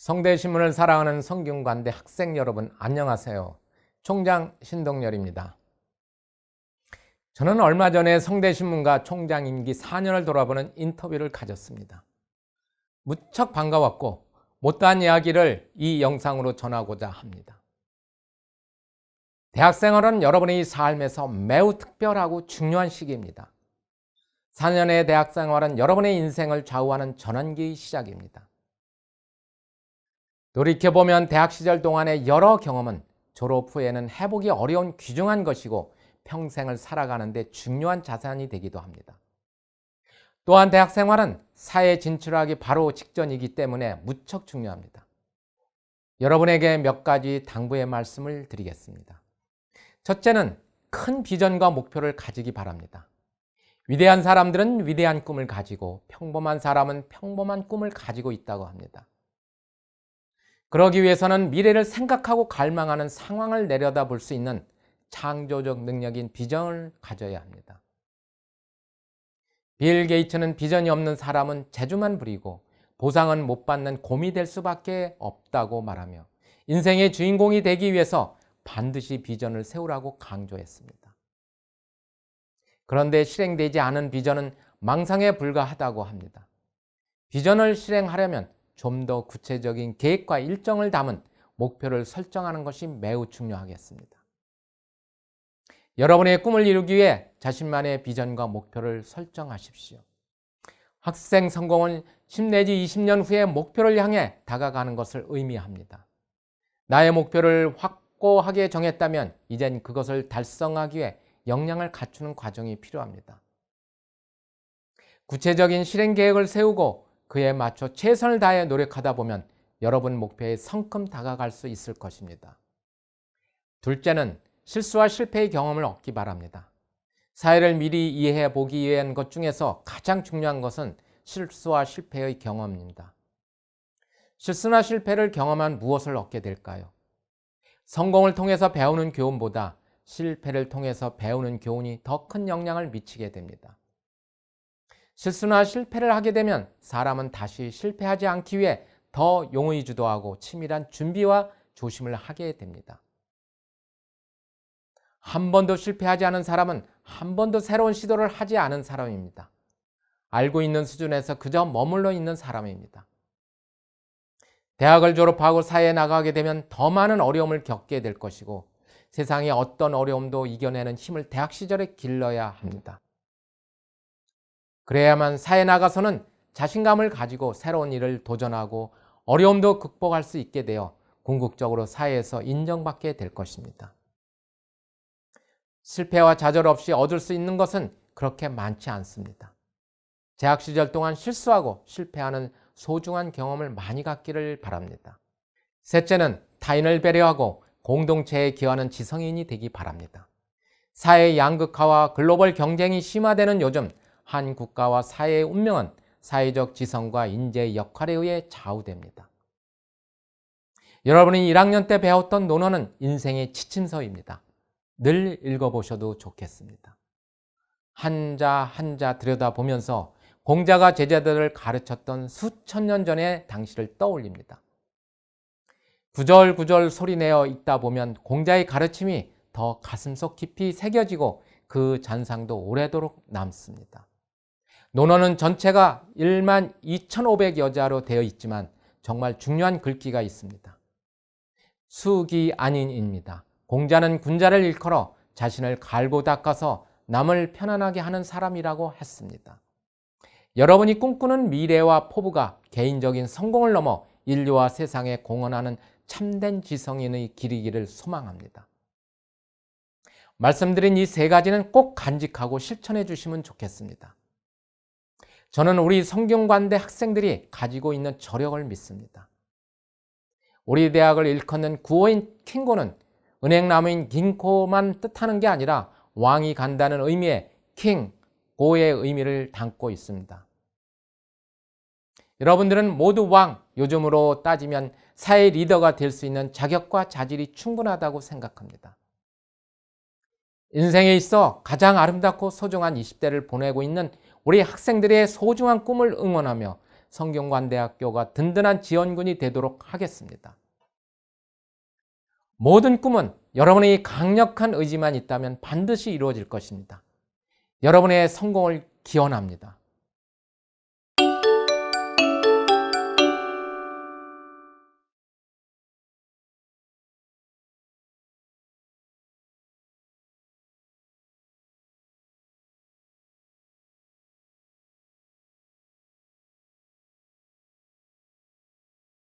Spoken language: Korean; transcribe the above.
성대신문을 사랑하는 성균관대 학생 여러분 안녕하세요. 총장 신동열입니다. 저는 얼마 전에 성대신문과 총장 임기 4년을 돌아보는 인터뷰를 가졌습니다. 무척 반가웠고 못다한 이야기를 이 영상으로 전하고자 합니다. 대학생활은 여러분의 삶에서 매우 특별하고 중요한 시기입니다. 4년의 대학생활은 여러분의 인생을 좌우하는 전환기의 시작입니다. 돌이켜보면 대학 시절 동안의 여러 경험은 졸업 후에는 회복이 어려운 귀중한 것이고 평생을 살아가는데 중요한 자산이 되기도 합니다. 또한 대학 생활은 사회 진출하기 바로 직전이기 때문에 무척 중요합니다. 여러분에게 몇 가지 당부의 말씀을 드리겠습니다. 첫째는 큰 비전과 목표를 가지기 바랍니다. 위대한 사람들은 위대한 꿈을 가지고 평범한 사람은 평범한 꿈을 가지고 있다고 합니다. 그러기 위해서는 미래를 생각하고 갈망하는 상황을 내려다 볼 수 있는 창조적 능력인 비전을 가져야 합니다. 빌 게이츠는 비전이 없는 사람은 재주만 부리고 보상은 못 받는 곰이 될 수밖에 없다고 말하며 인생의 주인공이 되기 위해서 반드시 비전을 세우라고 강조했습니다. 그런데 실행되지 않은 비전은 망상에 불과하다고 합니다. 비전을 실행하려면 좀 더 구체적인 계획과 일정을 담은 목표를 설정하는 것이 매우 중요하겠습니다. 여러분의 꿈을 이루기 위해 자신만의 비전과 목표를 설정하십시오. 학생 성공은 10 내지 20년 후에 목표를 향해 다가가는 것을 의미합니다. 나의 목표를 확고하게 정했다면 이젠 그것을 달성하기 위해 역량을 갖추는 과정이 필요합니다. 구체적인 실행 계획을 세우고 그에 맞춰 최선을 다해 노력하다 보면 여러분 목표에 성큼 다가갈 수 있을 것입니다. 둘째는 실수와 실패의 경험을 얻기 바랍니다. 사회를 미리 이해해 보기 위한 것 중에서 가장 중요한 것은 실수와 실패의 경험입니다. 실수나 실패를 경험한 무엇을 얻게 될까요? 성공을 통해서 배우는 교훈보다 실패를 통해서 배우는 교훈이 더 큰 영향을 미치게 됩니다. 실수나 실패를 하게 되면 사람은 다시 실패하지 않기 위해 더 용의 주도하고 치밀한 준비와 조심을 하게 됩니다. 한 번도 실패하지 않은 사람은 한 번도 새로운 시도를 하지 않은 사람입니다. 알고 있는 수준에서 그저 머물러 있는 사람입니다. 대학을 졸업하고 사회에 나가게 되면 더 많은 어려움을 겪게 될 것이고 세상의 어떤 어려움도 이겨내는 힘을 대학 시절에 길러야 합니다. 그래야만 사회 나가서는 자신감을 가지고 새로운 일을 도전하고 어려움도 극복할 수 있게 되어 궁극적으로 사회에서 인정받게 될 것입니다. 실패와 좌절 없이 얻을 수 있는 것은 그렇게 많지 않습니다. 재학 시절 동안 실수하고 실패하는 소중한 경험을 많이 갖기를 바랍니다. 셋째는 타인을 배려하고 공동체에 기여하는 지성인이 되기 바랍니다. 사회 양극화와 글로벌 경쟁이 심화되는 요즘 한 국가와 사회의 운명은 사회적 지성과 인재의 역할에 의해 좌우됩니다. 여러분이 1학년 때 배웠던 논어는 인생의 지침서입니다. 늘 읽어보셔도 좋겠습니다. 한자 한자 들여다보면서 공자가 제자들을 가르쳤던 수천 년 전의 당시를 떠올립니다. 구절구절 소리내어 읽다 보면 공자의 가르침이 더 가슴속 깊이 새겨지고 그 잔상도 오래도록 남습니다. 논어는 전체가 1만 2,500여 자로 되어 있지만 정말 중요한 글귀가 있습니다. 수기 아닌입니다. 공자는 군자를 일컬어 자신을 갈고 닦아서 남을 편안하게 하는 사람이라고 했습니다. 여러분이 꿈꾸는 미래와 포부가 개인적인 성공을 넘어 인류와 세상에 공헌하는 참된 지성인의 길이기를 소망합니다. 말씀드린 이 세 가지는 꼭 간직하고 실천해 주시면 좋겠습니다. 저는 우리 성균관대 학생들이 가지고 있는 저력을 믿습니다. 우리 대학을 일컫는 구호인 킹고는 은행나무인 긴코만 뜻하는 게 아니라 왕이 간다는 의미의 킹, 고의 의미를 담고 있습니다. 여러분들은 모두 왕, 요즘으로 따지면 사회 리더가 될 수 있는 자격과 자질이 충분하다고 생각합니다. 인생에 있어 가장 아름답고 소중한 20대를 보내고 있는 우리 학생들의 소중한 꿈을 응원하며 성균관대학교가 든든한 지원군이 되도록 하겠습니다. 모든 꿈은 여러분의 강력한 의지만 있다면 반드시 이루어질 것입니다. 여러분의 성공을 기원합니다.